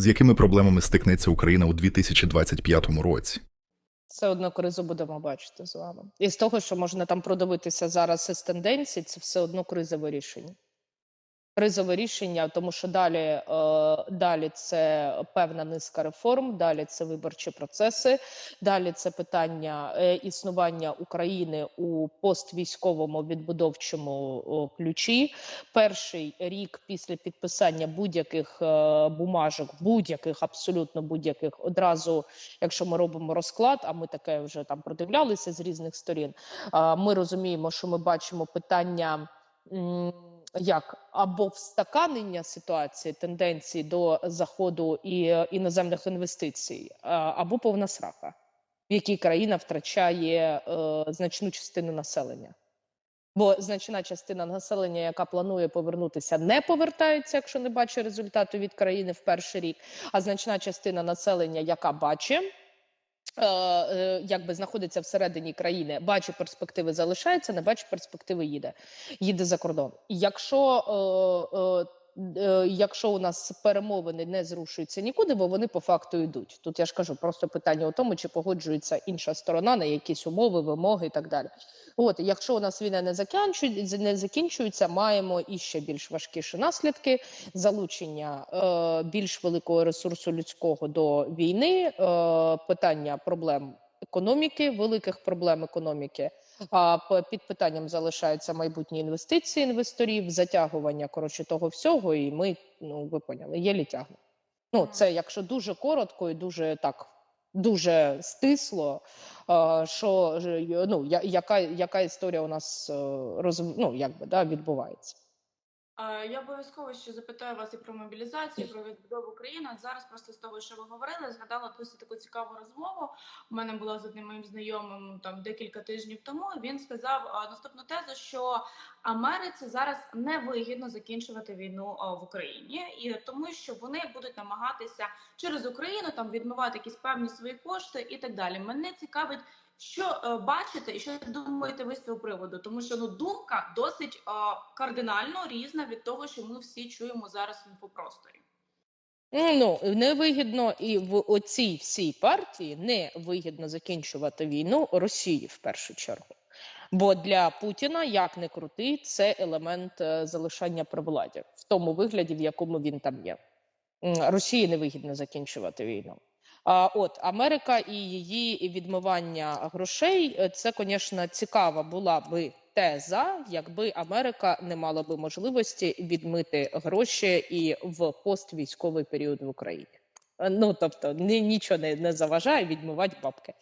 З якими проблемами стикнеться Україна у 2025 році? Це одно кризу будемо бачити з вами. І з того, що можна там продивитися зараз із тенденцій, це все одно кризове рішення. Кризове рішення, тому що далі, е, далі це певна низка реформ, далі це виборчі процеси, далі це питання е, існування України у поствійськовому відбудовчому ключі. Перший рік після підписання будь-яких е, бумажок, будь-яких абсолютно будь-яких, одразу, якщо ми робимо розклад, а ми таке вже там продивлялися з різних сторін. Ми розуміємо, що ми бачимо питання. Як або встаканення ситуації тенденцій до заходу і е, іноземних інвестицій, або повна срака, в якій країна втрачає е, значну частину населення. Бо значна частина населення, яка планує повернутися, не повертається, якщо не бачить результату від країни в перший рік. А значна частина населення, яка бачить, е, е, якби знаходиться всередині країни, бачить перспективи, залишається, не бачить перспективи, їде, їде за кордон. Якщо е, е, е, Якщо у нас перемовини не зрушуються нікуди, бо вони по факту йдуть. Тут я ж кажу, просто питання у тому, чи погоджується інша сторона на якісь умови, вимоги і так далі. От, якщо у нас війна не закінчується, не закінчується, маємо і ще більш важкіші наслідки залучення е, більш великого ресурсу людського до війни, е, питання проблем економіки, великих проблем економіки. А під питанням залишаються майбутні інвестиції інвесторів, затягування коротше того всього, і ми ну ви поняли, єлі тягнемо. Ну це якщо дуже коротко і дуже так. Дуже стисло, що ну яка, яка історія у нас е, роз, ну, якби, да, відбувається. Я обов'язково ще запитаю вас і про мобілізацію, і про відбудову країни. Зараз просто з того, що ви говорили, згадала досить таку цікаву розмову. У мене була з одним моїм знайомим там декілька тижнів тому. Він сказав наступну тезу, що Америці зараз невигідно закінчувати війну в Україні, і тому, що вони будуть намагатися через Україну там відмивати якісь певні свої кошти і так далі. Мене цікавить. Що е, бачите, і що думаєте ви з цього приводу? Тому що ну думка досить е, кардинально різна від того, що ми всі чуємо зараз в інфопросторі. Ну невигідно і в оцій всій партії не вигідно закінчувати війну Росії в першу чергу. Бо для Путіна, як не крути, це елемент е, залишання при владі в тому вигляді, в якому він там є. Росії не вигідно закінчувати війну. От Америка і її відмивання грошей е, це, звісно, цікава була би теза, якби Америка не мала би можливості відмити гроші і в поствійськовий період в Україні. Е, Ну тобто, ні, нічого не, не заважає відмивати бабки.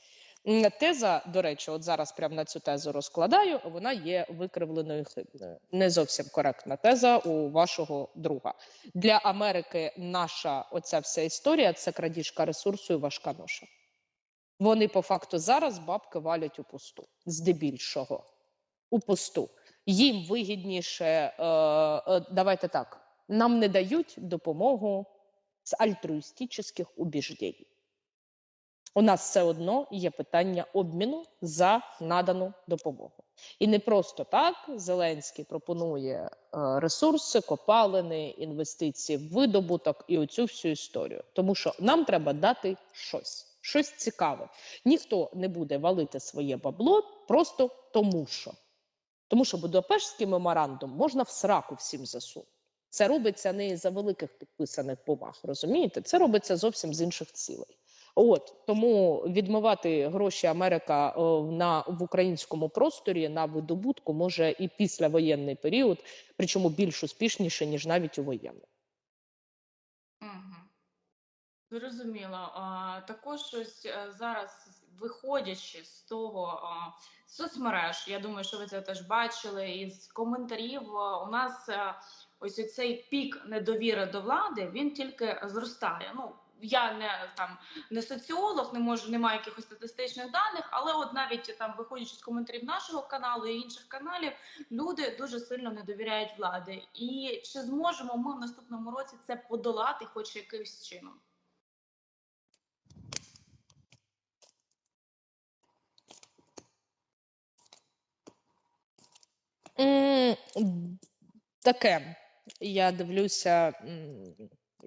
М, Теза, до речі, от зараз прямо на цю тезу розкладаю. Вона є викривленою хибною. Не зовсім коректна теза у вашого друга. Для Америки наша оця вся історія це крадіжка ресурсу і важка ноша. Вони по факту зараз бабки валять у пусту, здебільшого. У пусту. Їм вигідніше, е, е, давайте так, нам не дають допомогу з альтруїстичних убіждень. У нас все одно є питання обміну за надану допомогу. І не просто так Зеленський пропонує е, ресурси, копалини, інвестиції в видобуток і оцю всю історію. Тому що нам треба дати щось, щось цікаве. Ніхто не буде валити своє бабло просто тому, що. Тому що Будапештський меморандум можна в сраку всім засунути. Це робиться не за великих підписаних бумаг, розумієте? Це робиться зовсім з інших цілей. От тому відмивати гроші Америка на в українському просторі на видобутку може і післявоєнний період, причому більш успішніше ніж навіть у воєнний. Угу. Зрозуміло. Також ось е, зараз, виходячи з того соцмереж, я думаю, що ви це теж бачили, із коментарів у нас ось цей пік недовіри до влади він тільки зростає. Ну я не там не соціолог, не можу, немає якихось статистичних даних, але от навіть там, виходячи з коментарів нашого каналу і інших каналів, люди дуже сильно не довіряють влади. І чи зможемо ми в наступному році це подолати, хоч якимось чином? Таке. Я дивлюся.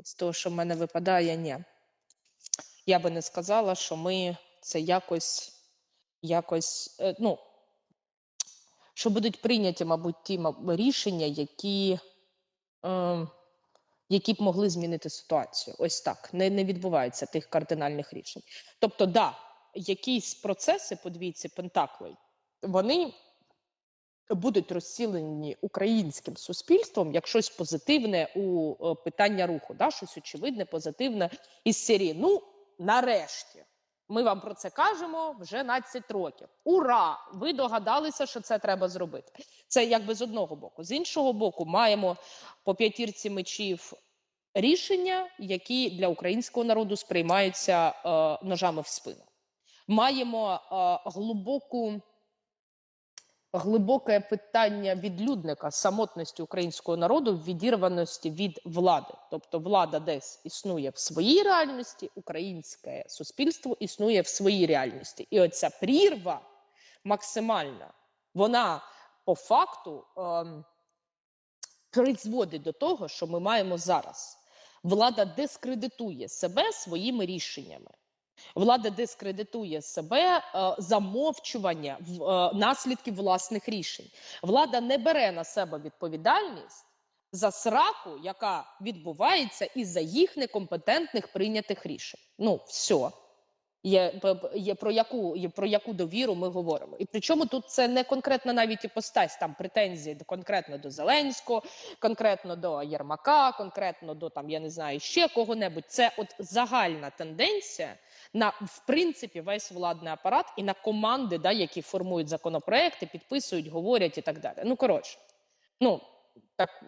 З того, що в мене випадає, ні. Я би не сказала, що ми це якось, якось, е, ну, що будуть прийняті, мабуть, ті рішення, які, е, які б могли змінити ситуацію. Ось так. Не, не відбувається тих кардинальних рішень. Тобто, да, якісь процеси по двійці Пентаклей, вони будуть розцілені українським суспільством як щось позитивне у е, питання руху, да? щось очевидне, позитивне із серії. Ну, нарешті. Ми вам про це кажемо вже 12 років. Ура! Ви догадалися, що це треба зробити. Це якби з одного боку. З іншого боку, маємо по п'ятірці мечів рішення, які для українського народу сприймаються е, ножами в спину. Маємо е, глибоку глибоке питання відлюдника самотності українського народу в відірваності від влади. Тобто влада десь існує в своїй реальності, українське суспільство існує в своїй реальності. І оця прірва максимальна, вона по факту ем, призводить до того, що ми маємо зараз. Влада дискредитує себе своїми рішеннями. Влада дискредитує себе е, замовчування в, е, наслідків власних рішень. Влада не бере на себе відповідальність за сраку, яка відбувається із-за їх некомпетентних прийнятих рішень. Ну, все. Є, є про яку є про яку довіру ми говоримо, і причому тут це не конкретно навіть іпостась, там претензії конкретно до Зеленського, конкретно до Єрмака, конкретно до там я не знаю ще кого-небудь. Це от загальна тенденція на в принципі весь владний апарат і на команди, да, які формують законопроекти, підписують, говорять і так далі. Ну коротше, ну так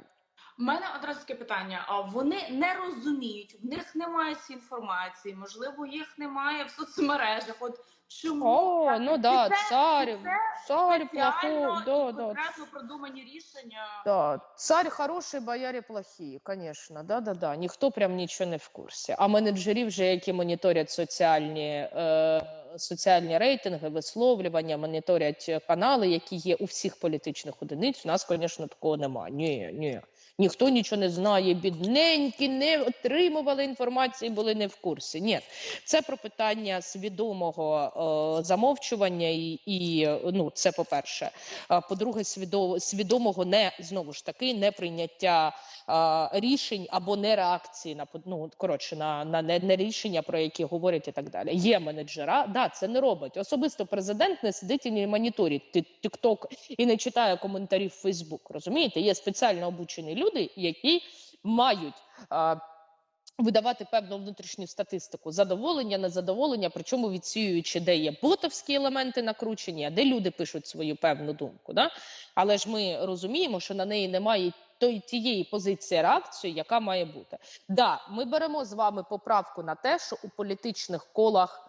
У мене одразу таке питання. А вони не розуміють, в них немає цієї інформації, можливо, їх немає в соцмережах. От чому о, ну да, це- царь, це царь плохой, да, да, продумані рішення? Да, царь хороший, бояре плохі, конечно, да, да, да. Ніхто прям нічого не в курсі. А менеджерів, вже які моніторять соціальні, е, соціальні рейтинги, висловлювання, моніторять е, канали, які є у всіх політичних одиниць. У нас, звісно, такого немає. Ні, ні. Ніхто нічого не знає, бідненькі, не отримували інформації, були не в курсі. Ні, це про питання свідомого е, замовчування, і, і е, ну, це по-перше. А, По-друге, свідомо, свідомого не знову ж таки не прийняття а, рішень або не реакції на ну, коротше на, на не, не рішення, про які говорять і так далі. Є менеджера, да, це не робить. Особисто президент не сидить і не моніторить тікток і не читає коментарів в Фейсбук. Розумієте, є спеціально обучені люди, які мають. А, Видавати певну внутрішню статистику задоволення, незадоволення, причому відсіюючи, де є ботовські елементи накручені, а де люди пишуть свою певну думку. Да? Але ж ми розуміємо, що на неї немає той тієї позиції реакції, яка має бути. Да, ми беремо з вами поправку на те, що у політичних колах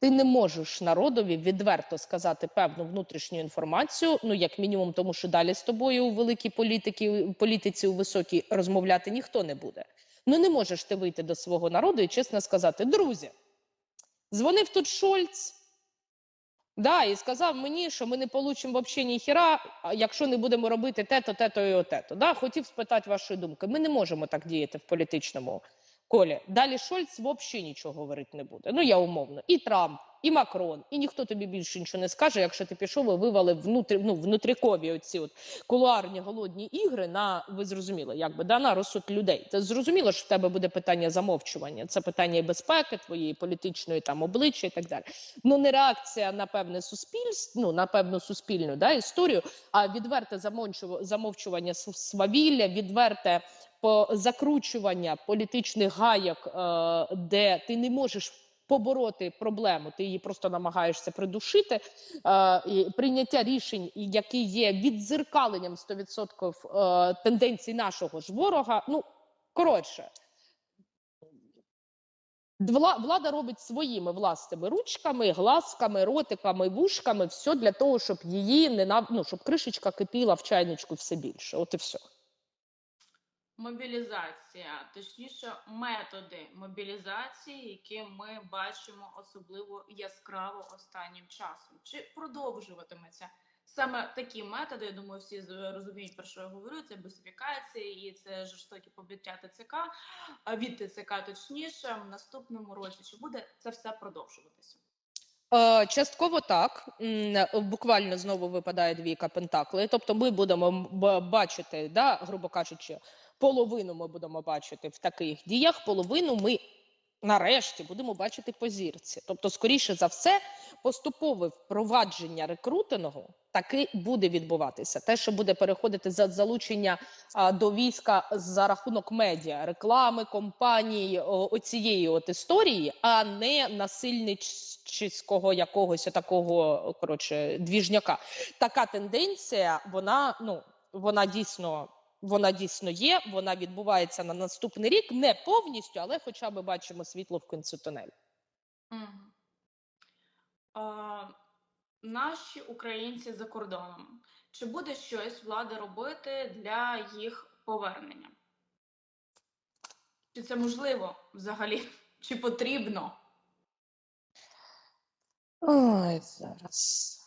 ти не можеш народові відверто сказати певну внутрішню інформацію. Ну як мінімум, тому що далі з тобою у великій політики, політиці у високій розмовляти ніхто не буде. Ну не можеш ти вийти до свого народу і чесно сказати: друзі, дзвонив тут Шольц. Да, і сказав мені, що ми не получимо взагалі ніхіра, якщо не будемо робити те-то, те-то і отето. Да, хотів спитати вашої думки. Ми не можемо так діяти в політичному колі. Далі Шольц взагалі нічого говорити не буде. Ну я умовно. І Трамп, і Макрон, і ніхто тобі більше нічого не скаже, якщо ти пішов і вивалив внутрі, ну, внутрікові оці от кулуарні голодні ігри на ви зрозуміли, якби да, на розсуд людей. Це зрозуміло, що в тебе буде питання замовчування. Це питання і безпеки, твоєї політичної там обличчя і так далі. Ну не реакція на певне суспільство, ну на певну суспільну да, історію, а відверте замовчу- замовчування свавілля, відверте закручування політичних гаяк, е, де ти не можеш. Побороти проблему, ти її просто намагаєшся придушити. Е, і прийняття рішень, які є віддзеркаленням 100% е, тенденцій нашого ж ворога. Ну коротше, влада робить своїми власними ручками, глазками, ротиками, вушками, все для того, щоб її не ну, щоб кришечка кипіла в чайничку все більше. От і все. Мобілізація, точніше, методи мобілізації, які ми бачимо особливо яскраво останнім часом. Чи продовжуватиметься саме такі методи, я думаю, всі розуміють, про що я говорю. Це бусифікація і це жорстокі побиття ТЦК, від ТЦК точніше, в наступному році. Чи буде це все продовжуватися? Е, Частково так. Буквально знову випадає двійка пентакли. Тобто ми будемо бачити, да, грубо кажучи, половину ми будемо бачити в таких діях, половину ми нарешті будемо бачити по зірці. Тобто, скоріше за все, поступове впровадження рекрутингу таки буде відбуватися. Те, що буде переходити за залучення а, до війська за рахунок медіа, реклами, компаній, о, оцієї от історії, а не насильницького якогось такого коротше двіжняка. Така тенденція, вона ну вона дійсно. Вона дійсно є, вона відбувається на наступний рік, не повністю, але хоча б бачимо світло в кінці тунелю. Наші українці за кордоном. Чи буде щось влада робити для їх повернення? Чи це можливо взагалі? Чи потрібно? Ой, зараз.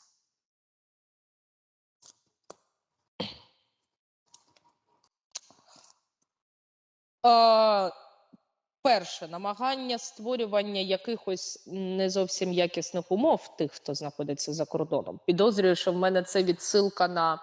Перше, намагання створювання якихось не зовсім якісних умов тих, хто знаходиться за кордоном. Підозрюю, що в мене це відсилка на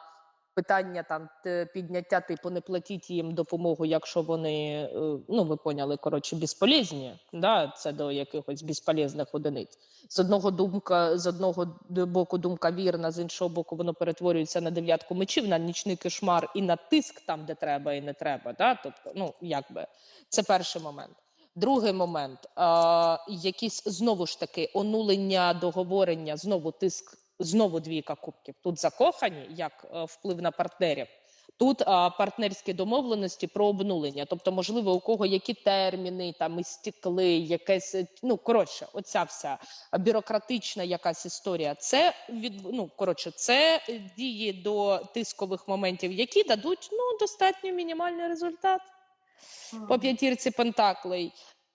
питання там підняття, типу, не платіть їм допомогу, якщо вони, е, ну ви поняли, коротше, безполезні. Да? Це до якихось безполезних одиниць з одного думка, з одного боку думка вірна, з іншого боку, воно перетворюється на дев'ятку мечів, на нічний кошмар і на тиск там, де треба і не треба. Да? Тобто, ну якби це перший момент. Другий момент а, якісь знову ж таки онулення договорення, знову тиск, знову двійка кубків. Тут закохані як е, вплив на партнерів. Тут а, партнерські домовленості про обнулення, тобто, можливо, у кого які терміни там істікли, якесь е, ну коротше, оця вся бюрократична якась історія. Це від ну коротше, це е, дії до тискових моментів, які дадуть ну достатньо мінімальний результат по п'ятірці пентаклей.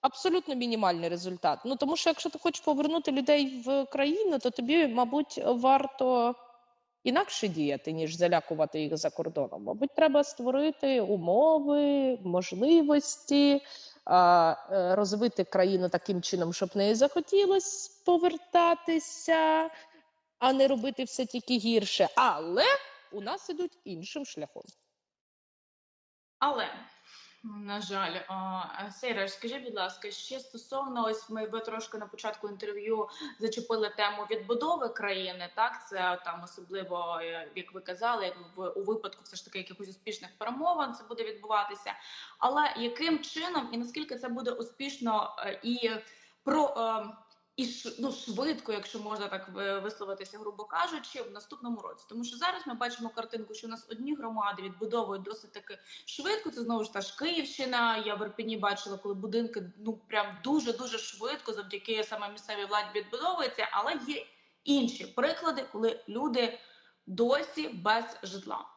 Абсолютно мінімальний результат. Ну тому що якщо ти хочеш повернути людей в країну, то тобі, мабуть, варто інакше діяти, ніж залякувати їх за кордоном. Мабуть, треба створити умови, можливості, е, розвити країну таким чином, щоб неї захотілося повертатися, а не робити все тільки гірше. Але у нас ідуть іншим шляхом. Але, на жаль, Сейра, скажи, будь ласка, ще стосовно ось ми ви трошки на початку інтерв'ю зачепили тему відбудови країни. Так, це там особливо, е, як ви казали, як в у випадку все ж таки якихось успішних перемовин це буде відбуватися. Але яким чином і наскільки це буде успішно е, і про. І ну, швидко, якщо можна так висловитися, грубо кажучи, в наступному році, тому що зараз ми бачимо картинку, що у нас одні громади відбудовують досить таки швидко. Це знову ж та ж Київщина. Я в Ірпені бачила, коли будинки ну прям дуже дуже швидко, завдяки саме місцевій владі відбудовуються. Але є інші приклади, коли люди досі без житла.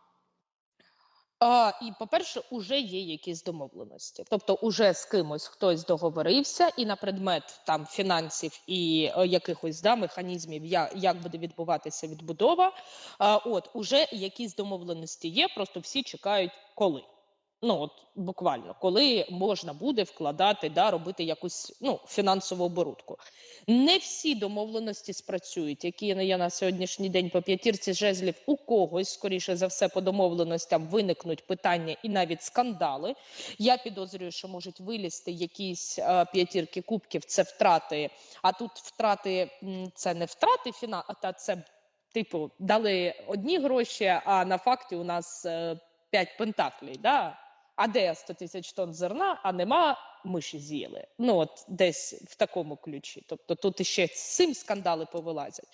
А, і, по-перше, уже є якісь домовленості. Тобто, уже з кимось хтось договорився, і на предмет там фінансів і е, якихось да, механізмів, я, як буде відбуватися відбудова. А, от уже якісь домовленості є, просто всі чекають коли. Ну от буквально, коли можна буде вкладати, да, робити якусь ну, фінансову оборудку. Не всі домовленості спрацюють, які є на сьогоднішній день по п'ятірці жезлів. У когось, скоріше за все, по домовленостям виникнуть питання і навіть скандали. Я підозрюю, що можуть вилізти якісь е, п'ятірки кубків, це втрати. А тут втрати це не втрати фіна, та це типу дали одні гроші, а на факті у нас е, п'ять пентаклей. Да? А де 100 тисяч тонн зерна, а нема миші з'їли. Ну от десь в такому ключі. Тобто тут іще цим скандали повилазять.